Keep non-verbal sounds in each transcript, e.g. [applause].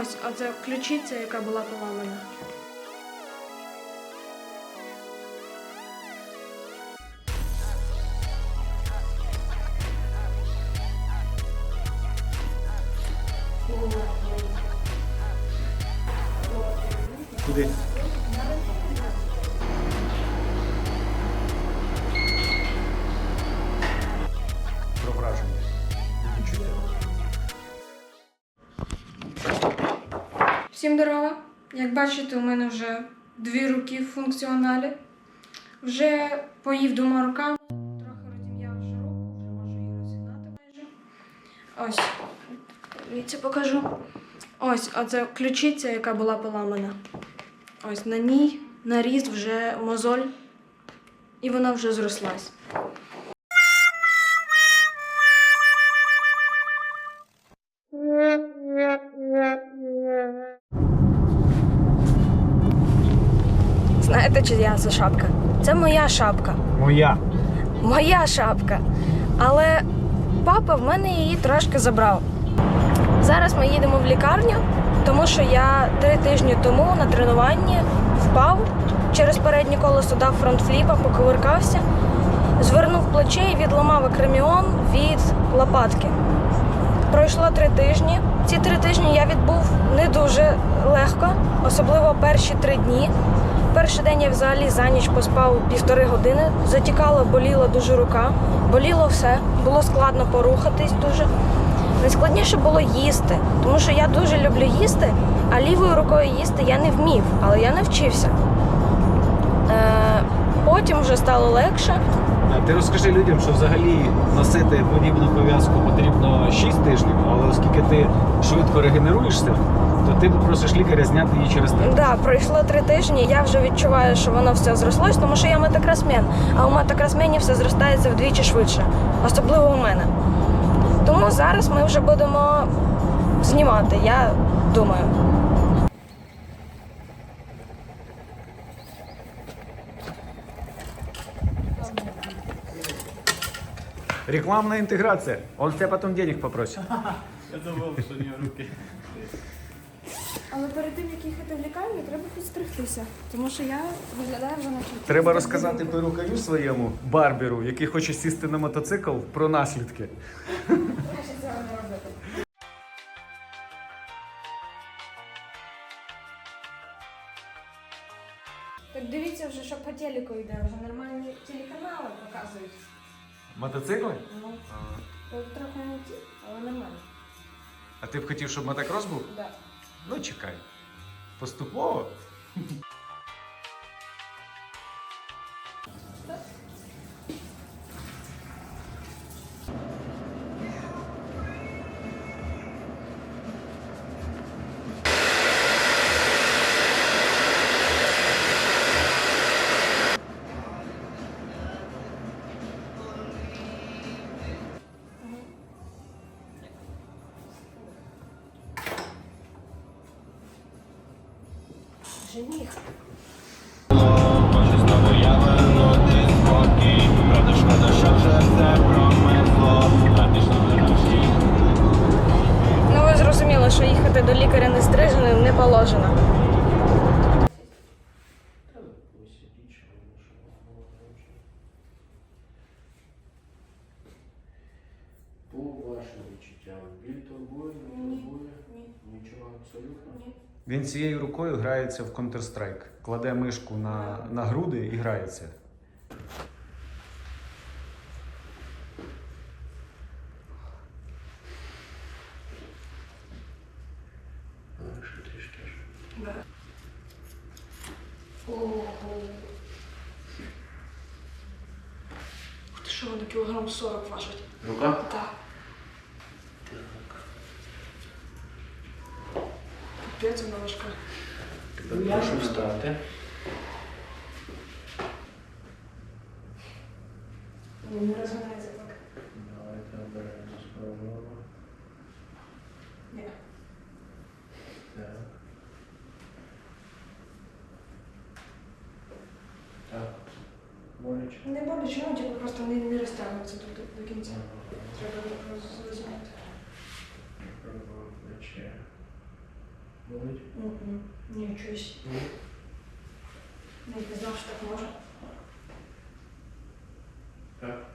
Ось, оце ключиця, яка була поламана. Всім здорова! Як бачите, у мене вже дві руки в функціоналі. Вже поїв двома руками, трохи розім'яв вже руку, вже можу її розігнати майже. Ось, дивіться, покажу. Ось, оце ключиця, яка була поламана. Ось на ній наріс вже мозоль, і вона вже зрослась. Знаєте, чия це шапка? Це моя шапка. Моя. Моя шапка. Але папа в мене її трошки забрав. Зараз ми їдемо в лікарню, тому що я три тижні тому на тренуванні впав через переднє колесо дав фронтфліпа, поковиркався, звернув плече і відламав акреміон від лопатки. Пройшло три тижні. Ці три тижні я відбув не дуже легко, особливо перші три дні. Перший день я взагалі за ніч поспав півтори години. Затікала, боліла дуже рука, боліло все, було складно порухатись дуже. Найскладніше було їсти, тому що я дуже люблю їсти, а лівою рукою їсти я не вмів, але я навчився. Е, потім вже стало легше. Ти розкажи людям, що взагалі носити подібну пов'язку потрібно 6 тижнів, але оскільки ти швидко регенеруєшся, то ти попросиш лікаря зняти її через тиждень. Да, пройшло три тижні. Я вже відчуваю, що воно все зрослось, тому що я метакрасмен. А у метакрасмені все зростається вдвічі швидше, особливо у мене. Тому зараз ми вже будемо знімати, я думаю. Рекламная интеграция. Он тебя потом денег попросит. [laughs] Я забув, що у руки. Але перед тим, як їхати в лікарню, треба підстригтися, тому що я виглядаю вже наче. Треба розказати перукарю своєму барберу, який хоче сісти на мотоцикл, про наслідки. Так дивіться вже, що по телеку йде, вже показують. Мотоцикли? Ну, тут трохи не ті, але нормально. А ти б хотів, щоб мотокрос був? Да. Ну, чекай. Поступово. Лікаря не стриженим не положено. По вашим відчуттям, біль турбує, не турбує? Нічого абсолютно? Він цією рукою грається в Counter-Strike. Кладе мишку на, на груди і грається. 140 важить. Рука? Так. Да. Так. Капець вона важка. Тепер прошу встати. Не розгинається. Не боляче, ну типу просто не, не розтягується тут до, до кінця. Треба зрозуміти. Плече. Болить? Ні, чусь. Ні. Не знав, що так може. Так.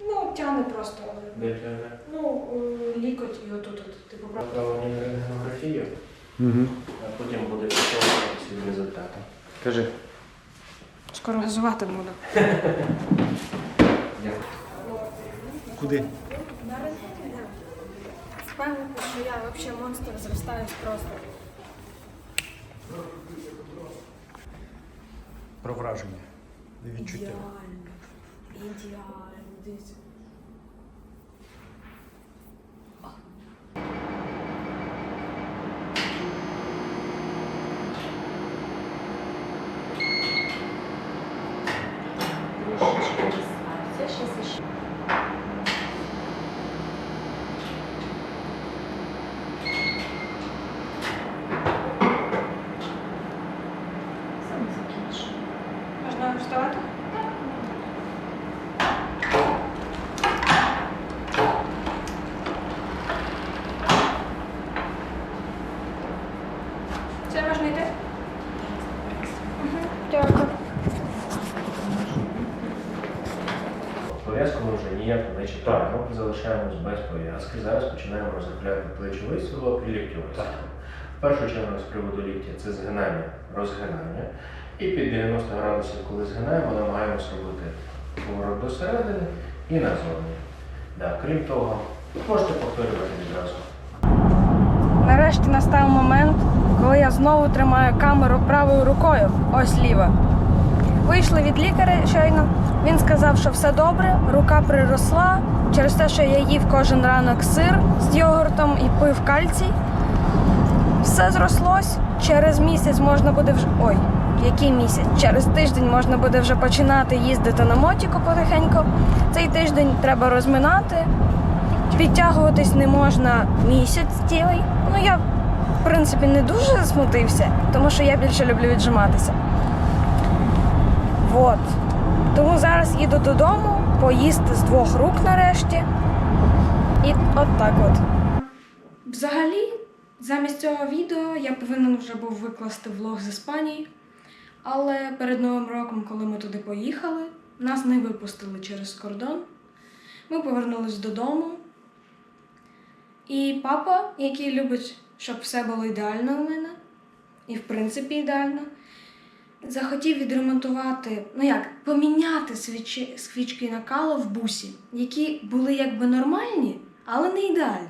Ну, тягне просто. Де тебе? Ну, е, лікоть і отут, от, типу, правда. Направлені на рентгенографію, Угу. а потім буде підтягувати результати. Кажи. Скоро газувати буду. Куди? Впевнена, що я взагалі монстр зростаюсь просто. Про враження. Відчуття. Ідеально. Ідеально. Дивіться. Можна вставати? Це можна йти? Дякую. Пов'язку ми ніяк не читаємо, залишаємось без пов'язки. Зараз починаємо розробляти плечовий силок і ліктьовий силок. В першу чергу з приводу ліктя це згинання, розгинання. І під 90 градусів, коли згинаємо, намагаємося робити поворот до середини і назовні. Да, крім того, можете повторювати відразу. Нарешті настав момент, коли я знову тримаю камеру правою рукою, ось ліва. Вийшли від лікаря щойно. Він сказав, що все добре, рука приросла через те, що я їв кожен ранок сир з йогуртом і пив кальцій. Все зрослось. Через місяць можна буде вже. Ой, який місяць? Через тиждень можна буде вже починати їздити на мотіку потихеньку. Цей тиждень треба розминати. Підтягуватись не можна місяць цілий. Ну я, в принципі, не дуже смутився, тому що я більше люблю віджиматися. Вот. Тому зараз їду додому, поїсти з двох рук нарешті. І от так от. Взагалі, замість цього відео я повинен вже був викласти влог з Іспанії. Але перед Новим роком, коли ми туди поїхали, нас не випустили через кордон. Ми повернулись додому. І папа, який любить, щоб все було ідеально у мене, і в принципі ідеально, захотів відремонтувати, ну як, поміняти свічі, свічки накалу в бусі, які були якби нормальні, але не ідеальні.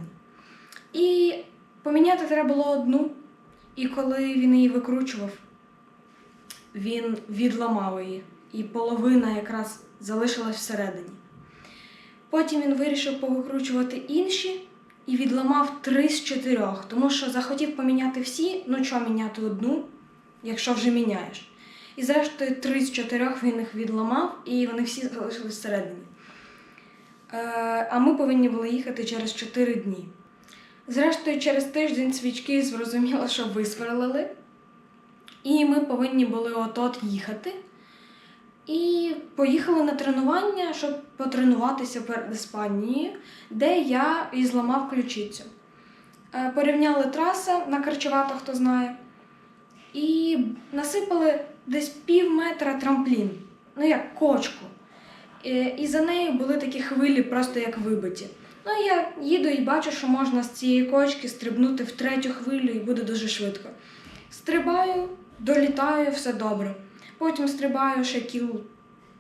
І поміняти треба було одну. І коли він її викручував, він відламав її, і половина якраз залишилась всередині. Потім він вирішив повикручувати інші і відламав три з чотирьох, тому що захотів поміняти всі, ну що міняти одну, якщо вже міняєш. І зрештою три з чотирьох він їх відламав, і вони всі залишились всередині. Е, а ми повинні були їхати через 4 дні. Зрештою, через тиждень свічки зрозуміло, що висверлили. І ми повинні були от-от їхати. І поїхали на тренування, щоб потренуватися перед Іспанією, де я і зламав ключицю. Е, Порівняли траси на Карчевато, хто знає, і насипали десь пів метра трамплін, ну як кочку. І за нею були такі хвилі, просто як вибиті. Ну, я їду і бачу, що можна з цієї кочки стрибнути в третю хвилю і буде дуже швидко. Стрибаю, долітаю, все добре. Потім стрибаю ще кіл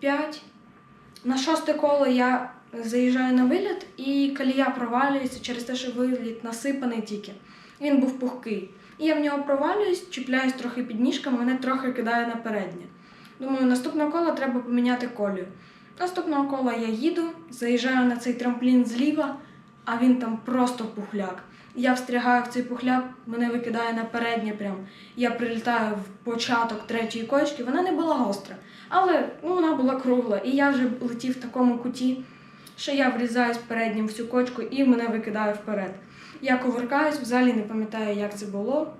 5. На шосте коло я заїжджаю на виліт, і колія провалюється через те, що виліт насипаний тільки. Він був пухкий. І я в нього провалююсь, чіпляюсь трохи під ніжками, мене трохи кидає на переднє. Думаю, наступного кола треба поміняти колію. Наступного кола я їду, заїжджаю на цей трамплін зліва, а він там просто пухляк. Я встрягаю в цей пухляк, мене викидає на переднє прям. Я прилітаю в початок третьої кочки, вона не була гостра, але ну, вона була кругла. І я вже летів в такому куті, що я врізаюсь переднім в цю кочку і мене викидає вперед. Я ковиркаюсь, взагалі не пам'ятаю, як це було.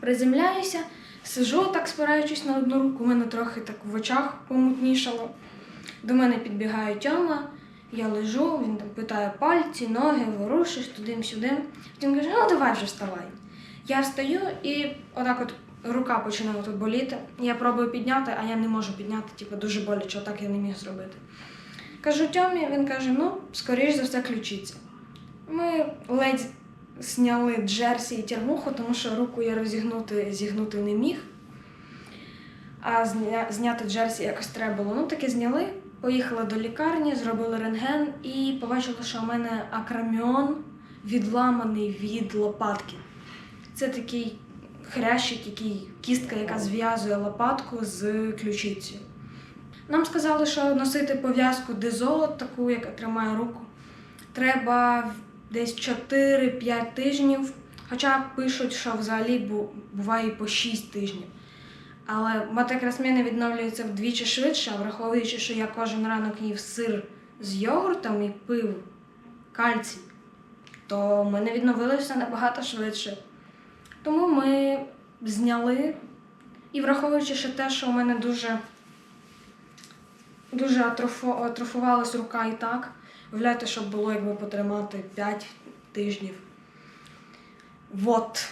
Приземляюся, сижу так, спираючись на одну руку, у мене трохи так в очах помутнішало. До мене підбігає Тьома, я лежу, він там питає пальці, ноги, ворушиш туди-сюди. Він каже, ну давай вже вставай. Я встаю і отак от рука починає тут боліти. Я пробую підняти, а я не можу підняти, типу дуже боляче, отак я не міг зробити. Кажу Тьомі, він каже: ну, скоріш за все, ключиця. Ми ледь зняли джерсі і тягнуху, тому що руку я розігнути зігнути не міг. А зня, зняти джерсі якось треба було. Ну, таки зняли, поїхали до лікарні, зробили рентген і побачили, що у мене акроміон відламаний від лопатки. Це такий хрящик, який, кістка, яка зв'язує лопатку з ключицею. Нам сказали, що носити пов'язку дезоло, таку, яка тримає руку, треба десь 4-5 тижнів. Хоча пишуть, що взагалі буває по 6 тижнів. Але матекрасміни відновлюються вдвічі швидше, враховуючи, що я кожен ранок їв сир з йогуртом і пив кальцій, то в мене відновилося набагато швидше. Тому ми зняли. І враховуючи ще те, що у мене дуже, дуже атрофувалась рука і так, уявляєте, щоб було якби потримати 5 тижнів. Вот.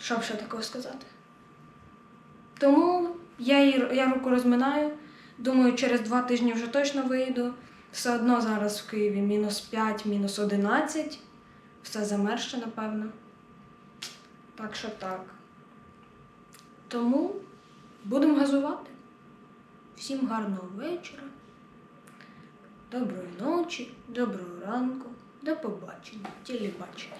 Що б ще такого сказати? Тому я, її, я руку розминаю. Думаю, через два тижні вже точно вийду. Все одно зараз в Києві мінус 5, мінус 11. Все замерзше, напевно. Так що так. Тому будемо газувати. Всім гарного вечора. Доброї ночі, доброго ранку, до побачення, телебачення.